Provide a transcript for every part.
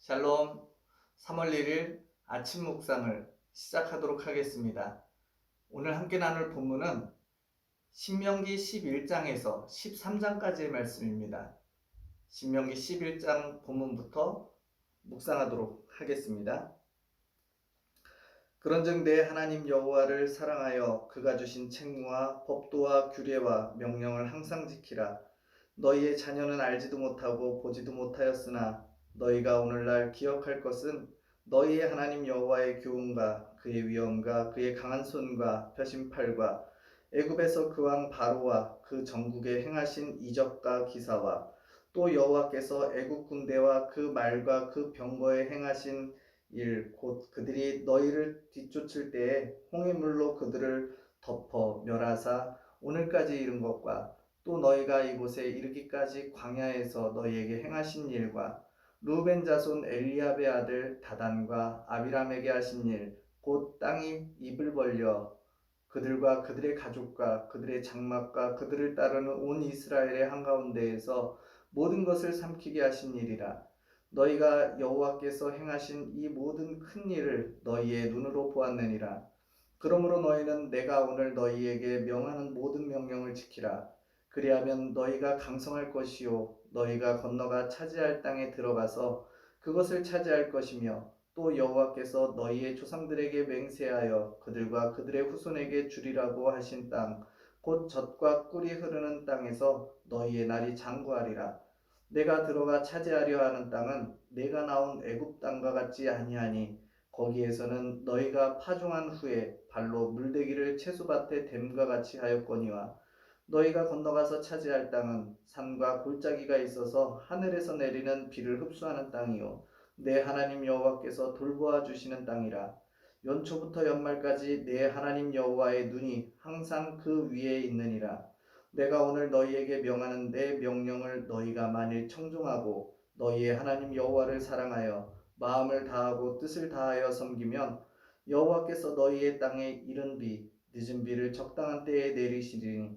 샬롬 3월 1일 아침 묵상을 시작하도록 하겠습니다. 오늘 함께 나눌 본문은 신명기 11장에서 13장까지의 말씀입니다. 신명기 11장 본문부터 묵상하도록 하겠습니다. 그런즉 내 하나님 여호와를 사랑하여 그가 주신 책무와 법도와 규례와 명령을 항상 지키라. 너희의 자녀는 알지도 못하고 보지도 못하였으나 너희가 오늘날 기억할 것은 너희의 하나님 여호와의 교훈과 그의 위엄과 그의 강한 손과 펴신팔과 애굽에서 그 왕 바로와 그 전국에 행하신 이적과 기사와 또 여호와께서 애굽 군대와 그 말과 그 병거에 행하신 일 곧 그들이 너희를 뒤쫓을 때에 홍해 물로 그들을 덮어 멸하사 오늘까지 이른 것과 또 너희가 이곳에 이르기까지 광야에서 너희에게 행하신 일과 루벤 자손 엘리압의 아들 다단과 아비람에게 하신 일, 곧 땅이 입을 벌려 그들과 그들의 가족과 그들의 장막과 그들을 따르는 온 이스라엘의 한가운데에서 모든 것을 삼키게 하신 일이라. 너희가 여호와께서 행하신 이 모든 큰 일을 너희의 눈으로 보았느니라. 그러므로 너희는 내가 오늘 너희에게 명하는 모든 명령을 지키라. 그리하면 너희가 강성할 것이요 너희가 건너가 차지할 땅에 들어가서 그것을 차지할 것이며 또 여호와께서 너희의 조상들에게 맹세하여 그들과 그들의 후손에게 주리라고 하신 땅 곧 젖과 꿀이 흐르는 땅에서 너희의 날이 장구하리라. 내가 들어가 차지하려 하는 땅은 내가 나온 애굽 땅과 같지 아니하니 거기에서는 너희가 파종한 후에 발로 물대기를 채소밭에 댐과 같이 하였거니와 너희가 건너가서 차지할 땅은 산과 골짜기가 있어서 하늘에서 내리는 비를 흡수하는 땅이요. 내 하나님 여호와께서 돌보아 주시는 땅이라. 연초부터 연말까지 내 하나님 여호와의 눈이 항상 그 위에 있느니라. 내가 오늘 너희에게 명하는 내 명령을 너희가 만일 청종하고 너희의 하나님 여호와를 사랑하여 마음을 다하고 뜻을 다하여 섬기면 여호와께서 너희의 땅에 이른 비 늦은 비를 적당한 때에 내리시리니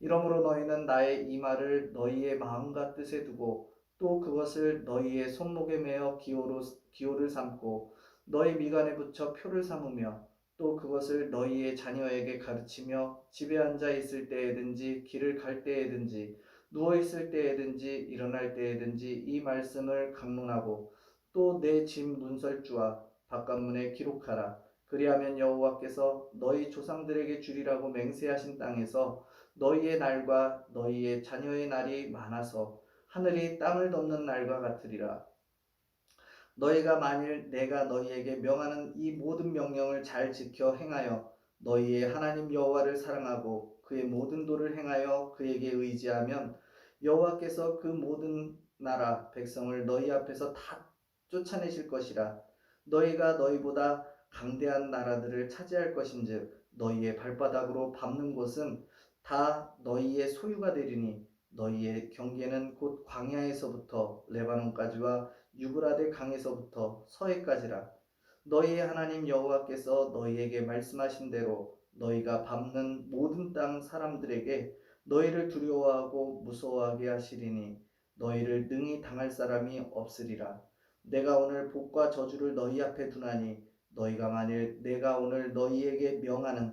이러므로 너희는 나의 이 말을 너희의 마음과 뜻에 두고 또 그것을 너희의 손목에 매어 기호로, 기호를 삼고 너희 미간에 붙여 표를 삼으며 또 그것을 너희의 자녀에게 가르치며 집에 앉아 있을 때에든지 길을 갈 때에든지 누워 있을 때에든지 일어날 때에든지 이 말씀을 강론하고 또 내 집 문설주와 바깥문에 기록하라. 그리하면 여호와께서 너희 조상들에게 주리라고 맹세하신 땅에서 너희의 날과 너희의 자녀의 날이 많아서 하늘이 땅을 덮는 날과 같으리라. 너희가 만일 내가 너희에게 명하는 이 모든 명령을 잘 지켜 행하여 너희의 하나님 여호와를 사랑하고 그의 모든 도를 행하여 그에게 의지하면 여호와께서 그 모든 나라 백성을 너희 앞에서 다 쫓아내실 것이라 너희가 너희보다 강대한 나라들을 차지할 것인즉 너희의 발바닥으로 밟는 곳은 다 너희의 소유가 되리니 너희의 경계는 곧 광야에서부터 레바논까지와 유브라데 강에서부터 서해까지라. 너희의 하나님 여호와께서 너희에게 말씀하신 대로 너희가 밟는 모든 땅 사람들에게 너희를 두려워하고 무서워하게 하시리니 너희를 능히 당할 사람이 없으리라. 내가 오늘 복과 저주를 너희 앞에 두나니 너희가 만일 내가 오늘 너희에게 명하는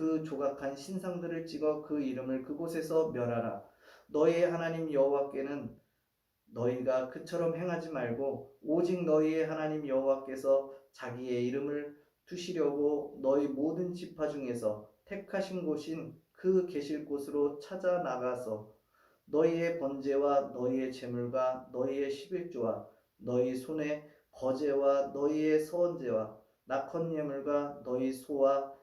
그 조각한 신상들을 찍어 그 이름을 그곳에서 멸하라. 너희의 하나님 여호와께는 너희가 그처럼 행하지 말고 오직 너희의 하나님 여호와께서 자기의 이름을 두시려고 너희 모든 지파 중에서 택하신 곳인 그 계실 곳으로 찾아 나가서 너희의 번제와 너희의 제물과 너희의 십일조와 너희 손의 거제와 너희의 서원제와 낙헌 예물과 너희 소와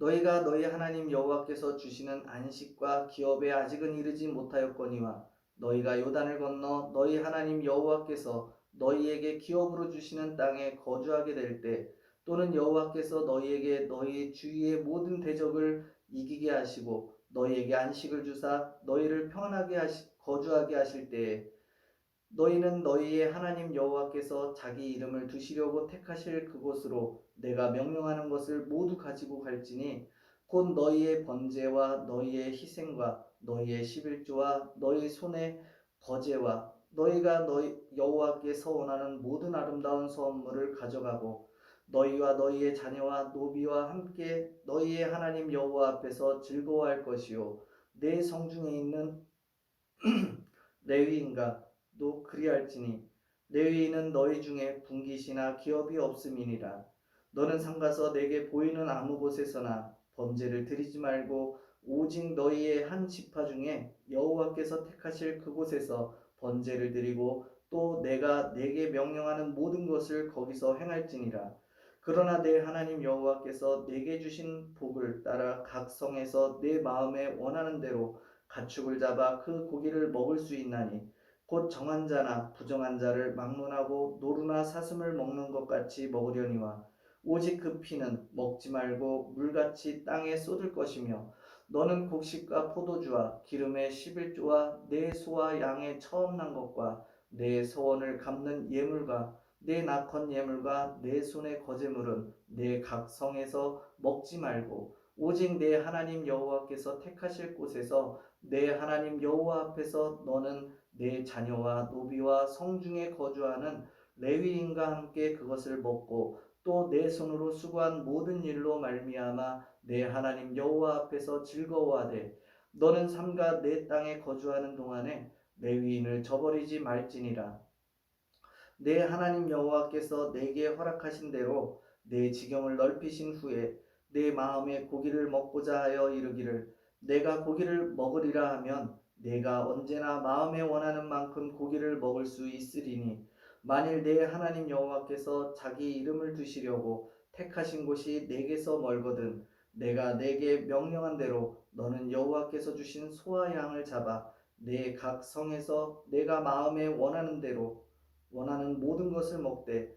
너희가 너희 하나님 여호와께서 주시는 안식과 기업에 아직은 이르지 못하였거니와 너희가 요단을 건너 너희 하나님 여호와께서 너희에게 기업으로 주시는 땅에 거주하게 될 때 또는 여호와께서 너희에게 너희 주위의 모든 대적을 이기게 하시고 너희에게 안식을 주사 너희를 평안하게 하시, 거주하게 하실 때에 너희는 너희의 하나님 여호와께서 자기 이름을 두시려고 택하실 그곳으로 내가 명령하는 것을 모두 가지고 갈지니 곧 너희의 번제와 너희의 희생과 너희의 십일조와 너희 손의 거제와 너희가 너희 여호와께 서원하는 모든 아름다운 선물을 가져가고 너희와 너희의 자녀와 노비와 함께 너희의 하나님 여호와 앞에서 즐거워할 것이요. 내 성중에 있는 레위인가 또 그리할지니 레위인은 너희 중에 분깃이나 기업이 없음이니라. 너는 삼가서 내게 보이는 아무 곳에서나 번제를 드리지 말고 오직 너희의 한 지파 중에 여호와께서 택하실 그곳에서 번제를 드리고 또 내가 내게 명령하는 모든 것을 거기서 행할지니라. 그러나 내 하나님 여호와께서 내게 주신 복을 따라 각 성에서 내 마음에 원하는 대로 가축을 잡아 그 고기를 먹을 수 있나니 곧 정한 자나 부정한 자를 막론하고 노루나 사슴을 먹는 것 같이 먹으려니와 오직 그 피는 먹지 말고 물같이 땅에 쏟을 것이며 너는 곡식과 포도주와 기름의 십일조와 내 소와 양의 처음 난 것과 내 서원을 갚는 예물과 내 낙헌 예물과 내 손의 거제물은 내 각 성에서 먹지 말고 오직 내 하나님 여호와께서 택하실 곳에서 내 하나님 여호와 앞에서 너는 내 자녀와 노비와 성중에 거주하는 레위인과 함께 그것을 먹고 또 내 손으로 수고한 모든 일로 말미암아 내 하나님 여호와 앞에서 즐거워하되 너는 삼가 내 땅에 거주하는 동안에 레위인을 저버리지 말지니라. 내 하나님 여호와께서 내게 허락하신 대로 내 지경을 넓히신 후에 내 마음에 고기를 먹고자 하여 이르기를 내가 고기를 먹으리라 하면 내가 언제나 마음에 원하는 만큼 고기를 먹을 수 있으리니 만일 내 하나님 여호와께서 자기 이름을 두시려고 택하신 곳이 내게서 멀거든 내가 내게 명령한 대로 너는 여호와께서 주신 소와 양을 잡아 내 각 성에서 내가 마음에 원하는 대로 원하는 모든 것을 먹되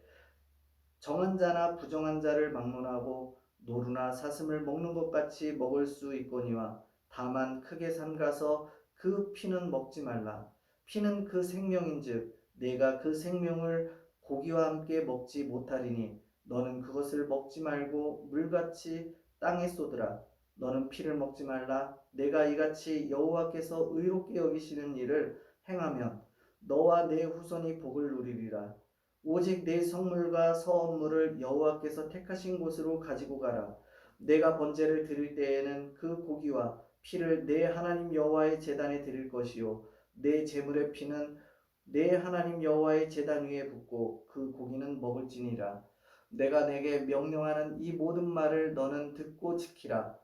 정한 자나 부정한 자를 막론하고 노루나 사슴을 먹는 것 같이 먹을 수 있거니와 다만 크게 삼가서 그 피는 먹지 말라 피는 그 생명인즉 내가 그 생명을 고기와 함께 먹지 못하리니 너는 그것을 먹지 말고 물같이 땅에 쏟으라 너는 피를 먹지 말라 내가 이같이 여호와께서 의롭게 여기시는 일을 행하면 너와 내 후손이 복을 누리리라. 오직 내 성물과 서원물을 여호와께서 택하신 곳으로 가지고 가라. 내가 번제를 드릴 때에는 그 고기와 피를 내 하나님 여호와의 제단에 드릴 것이요. 내 제물의 피는 내 하나님 여호와의 제단 위에 붓고 그 고기는 먹을지니라. 내가 내게 명령하는 이 모든 말을 너는 듣고 지키라.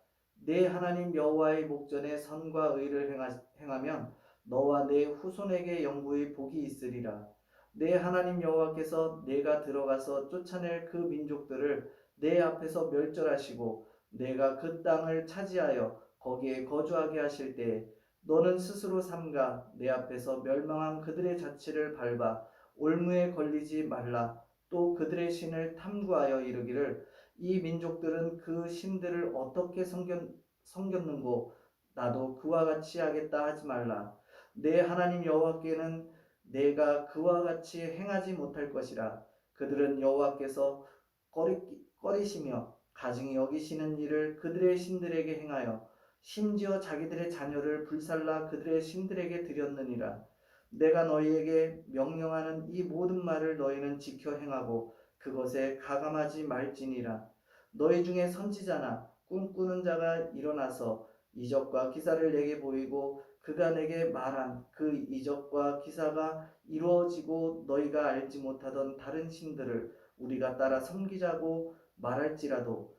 내 하나님 여호와의 목전에 선과 의를 행하, 행하면 너와 내 후손에게 영구의 복이 있으리라. 내 하나님 여호와께서 내가 들어가서 쫓아낼 그 민족들을 내 앞에서 멸절하시고 내가 그 땅을 차지하여 거기에 거주하게 하실 때에 너는 스스로 삼가 내 앞에서 멸망한 그들의 자취를 밟아 올무에 걸리지 말라. 또 그들의 신을 탐구하여 이르기를 이 민족들은 그 신들을 어떻게 섬겼, 섬겼는고? 나도 그와 같이 하겠다 하지 말라. 내 하나님 여호와께는 내가 그와 같이 행하지 못할 것이라. 그들은 여호와께서 꺼리, 꺼리시며 가증히 여기시는 일을 그들의 신들에게 행하여 심지어 자기들의 자녀를 불살라 그들의 신들에게 드렸느니라. 내가 너희에게 명령하는 이 모든 말을 너희는 지켜 행하고 그것에 가감하지 말지니라. 너희 중에 선지자나 꿈꾸는 자가 일어나서 이적과 기사를 내게 보이고 그가 내게 말한 그 이적과 기사가 이루어지고 너희가 알지 못하던 다른 신들을 우리가 따라 섬기자고 말할지라도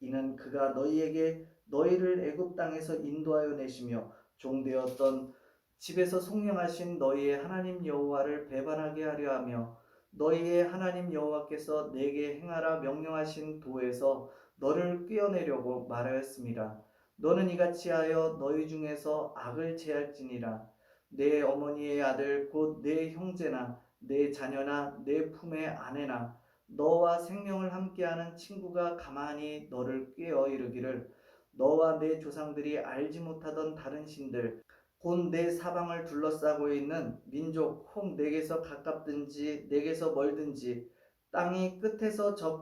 이는 그가 너희에게 너희를 애굽 땅에서 인도하여 내시며 종되었던 집에서 송영하신 너희의 하나님 여호와를 배반하게 하려 하며 너희의 하나님 여호와께서 내게 행하라 명령하신 도에서 너를 꿰어내려고 말하였습니다. 너는 이같이 하여 너희 중에서 악을 제할지니라 내 어머니의 아들 곧 내 형제나 내 자녀나 내 품의 아내나 너와 생명을 함께하는 친구가 가만히 너를 꿰어 이르기를 너와 내 조상들이 알지 못하던 다른 신들 곧 내 사방을 둘러싸고 있는 민족 혹 내게서 가깝든지 내게서 멀든지 땅이 끝에서 저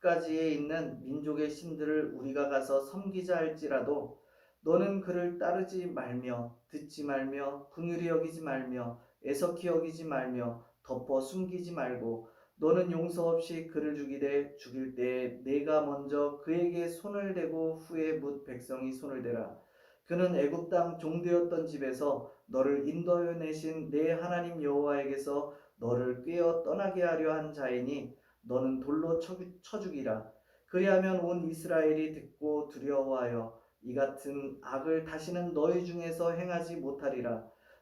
끝까지에 있는 민족의 신들을 우리가 가서 섬기자 할지라도 너는 그를 따르지 말며 듣지 말며 긍휼히 여기지 말며 애석히 여기지 말며 덮어 숨기지 말고 너는 용서 없이 그를 죽이되 죽일 때에 내가 먼저 그에게 손을 대고 후에 묻 백성이 손을 대라. 그는 애굽 땅 종되었던 집에서 너를 인도하여 내신 내 하나님 여호와에게서 너를 꿰어 떠나게 하려 한 자이니 너는 돌로 쳐, 쳐 죽이라. 그리하면 온 이스라엘이 듣고 두려워하여 이 같은 악을 다시는 너희 중에서 행하지 못하리라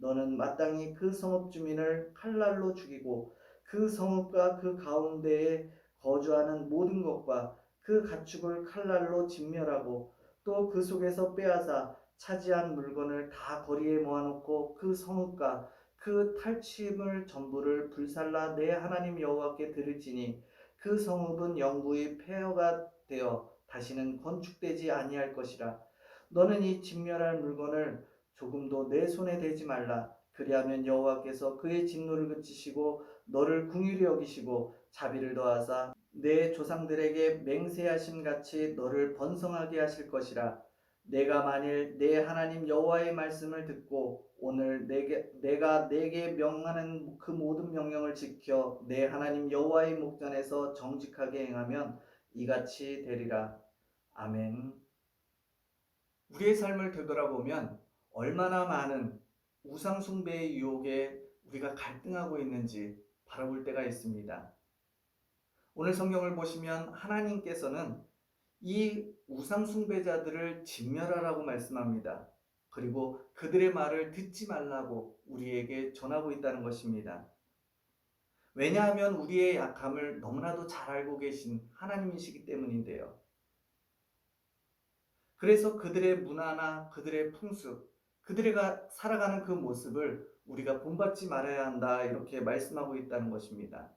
너는 마땅히 그 성읍 주민을 칼날로 죽이고 그 성읍과 그 가운데에 거주하는 모든 것과 그 가축을 칼날로 진멸하고 또 그 속에서 빼앗아 차지한 물건을 다 거리에 모아놓고 그 성읍과 그 탈취물 전부를 불살라 내 하나님 여호와께 드릴지니 그 성읍은 영구히 폐허가 되어 다시는 건축되지 아니할 것이라. 너는 이 진멸할 물건을 조금도 내 손에 대지 말라. 그리하면 여호와께서 그의 진노를 그치시고 너를 궁휼히 여기시고 자비를 더하사 내 조상들에게 맹세하심 같이 너를 번성하게 하실 것이라. 내가 만일 내 하나님 여호와의 말씀을 듣고 오늘 내게 내가 내게 명하는 그 모든 명령을 지켜 내 하나님 여호와의 목전에서 정직하게 행하면 이같이 되리라. 아멘. 우리의 삶을 되돌아보면 얼마나 많은 우상숭배의 유혹에 우리가 갈등하고 있는지 바라볼 때가 있습니다. 오늘 성경을 보시면 하나님께서는 이 우상숭배자들을 진멸하라고 말씀합니다. 그리고 그들의 말을 듣지 말라고 우리에게 전하고 있다는 것입니다. 왜냐하면 우리의 약함을 너무나도 잘 알고 계신 하나님이시기 때문인데요. 그래서 그들의 문화나 그들의 풍습, 그들이 살아가는 그 모습을 우리가 본받지 말아야 한다 이렇게 말씀하고 있다는 것입니다.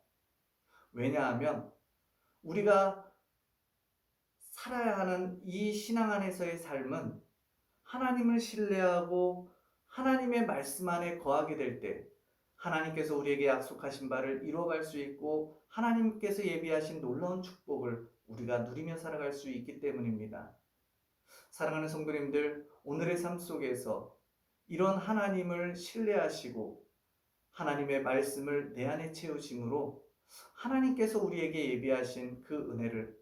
왜냐하면 우리가 살아야 하는 이 신앙 안에서의 삶은 하나님을 신뢰하고 하나님의 말씀 안에 거하게 될 때 하나님께서 우리에게 약속하신 바를 이루어갈 수 있고 하나님께서 예비하신 놀라운 축복을 우리가 누리며 살아갈 수 있기 때문입니다. 사랑하는 성도님들, 오늘의 삶 속에서 이런 하나님을 신뢰하시고 하나님의 말씀을 내 안에 채우심으로 하나님께서 우리에게 예비하신 그 은혜를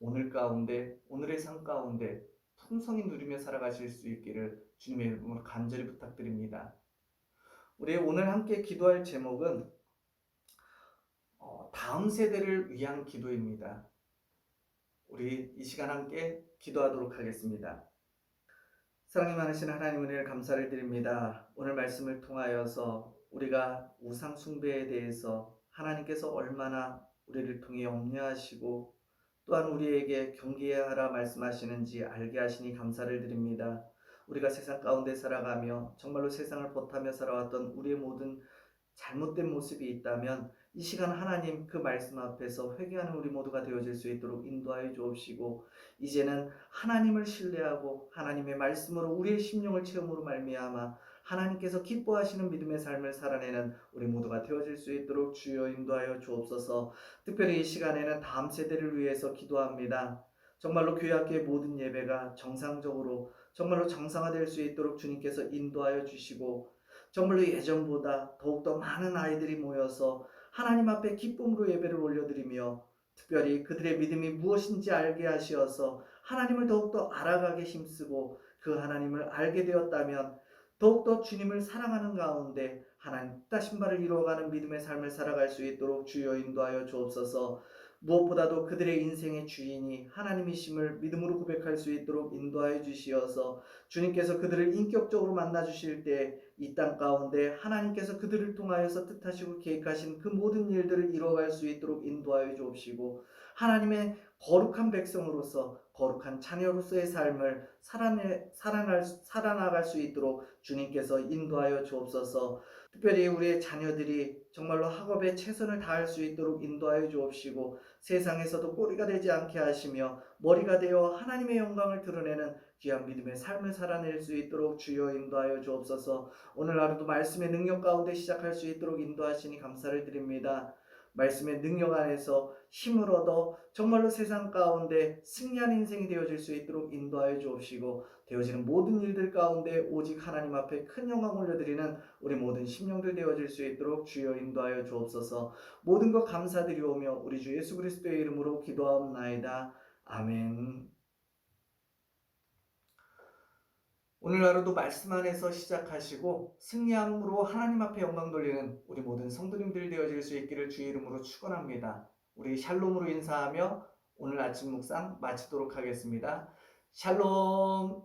오늘 가운데, 오늘의 삶 가운데 풍성히 누리며 살아가실 수 있기를 주님의 이름으로 간절히 부탁드립니다. 우리 오늘 함께 기도할 제목은 어, 다음 세대를 위한 기도입니다. 우리 이 시간 함께 기도하도록 하겠습니다. 사랑이 많으신 하나님 은혜를 감사를 드립니다. 오늘 말씀을 통하여서 우리가 우상 숭배에 대해서 하나님께서 얼마나 우리를 통해 염려하시고 또한 우리에게 경계해야 하라 말씀하시는지 알게 하시니 감사를 드립니다. 우리가 세상 가운데 살아가며 정말로 세상을 버타며 살아왔던 우리의 모든 잘못된 모습이 있다면 이 시간 하나님 그 말씀 앞에서 회개하는 우리 모두가 되어질 수 있도록 인도하여 주옵시고 이제는 하나님을 신뢰하고 하나님의 말씀으로 우리의 심령을 채움으로 말미암아 하나님께서 기뻐하시는 믿음의 삶을 살아내는 우리 모두가 되어질 수 있도록 주여 인도하여 주옵소서. 특별히 이 시간에는 다음 세대를 위해서 기도합니다. 정말로 교회 학교의 모든 예배가 정상적으로 정말로 정상화될 수 있도록 주님께서 인도하여 주시고 정말로 예전보다 더욱더 많은 아이들이 모여서 하나님 앞에 기쁨으로 예배를 올려드리며 특별히 그들의 믿음이 무엇인지 알게 하시어서 하나님을 더욱더 알아가게 힘쓰고 그 하나님을 알게 되었다면 더욱더 주님을 사랑하는 가운데 하나님 뜻하신 바를 이루어가는 믿음의 삶을 살아갈 수 있도록 주여 인도하여 주옵소서 무엇보다도 그들의 인생의 주인이 하나님이심을 믿음으로 고백할 수 있도록 인도하여 주시어서 주님께서 그들을 인격적으로 만나 주실 때 이 땅 가운데 하나님께서 그들을 통하여서 뜻하시고 계획하신 그 모든 일들을 이루어갈 수 있도록 인도하여 주옵시고 하나님의 거룩한 백성으로서 거룩한 자녀로서의 삶을 살아내, 살아날, 살아나갈 수 있도록 주님께서 인도하여 주옵소서 특별히 우리의 자녀들이 정말로 학업에 최선을 다할 수 있도록 인도하여 주옵시고 세상에서도 꼬리가 되지 않게 하시며 머리가 되어 하나님의 영광을 드러내는 귀한 믿음의 삶을 살아낼 수 있도록 주여 인도하여 주옵소서 오늘 하루도 말씀의 능력 가운데 시작할 수 있도록 인도하시니 감사를 드립니다. 말씀의 능력 안에서 힘을 얻어 정말로 세상 가운데 승리한 인생이 되어질 수 있도록 인도하여 주옵시고 되어지는 모든 일들 가운데 오직 하나님 앞에 큰 영광 올려드리는 우리 모든 심령들 되어질 수 있도록 주여 인도하여 주옵소서 모든 것 감사드리오며 우리 주 예수 그리스도의 이름으로 기도하옵나이다. 아멘 오늘 하루도 말씀 안에서 시작하시고 승리함으로 하나님 앞에 영광 돌리는 우리 모든 성도님들 되어질 수 있기를 주의 이름으로 축원합니다. 우리 샬롬으로 인사하며 오늘 아침 묵상 마치도록 하겠습니다. 샬롬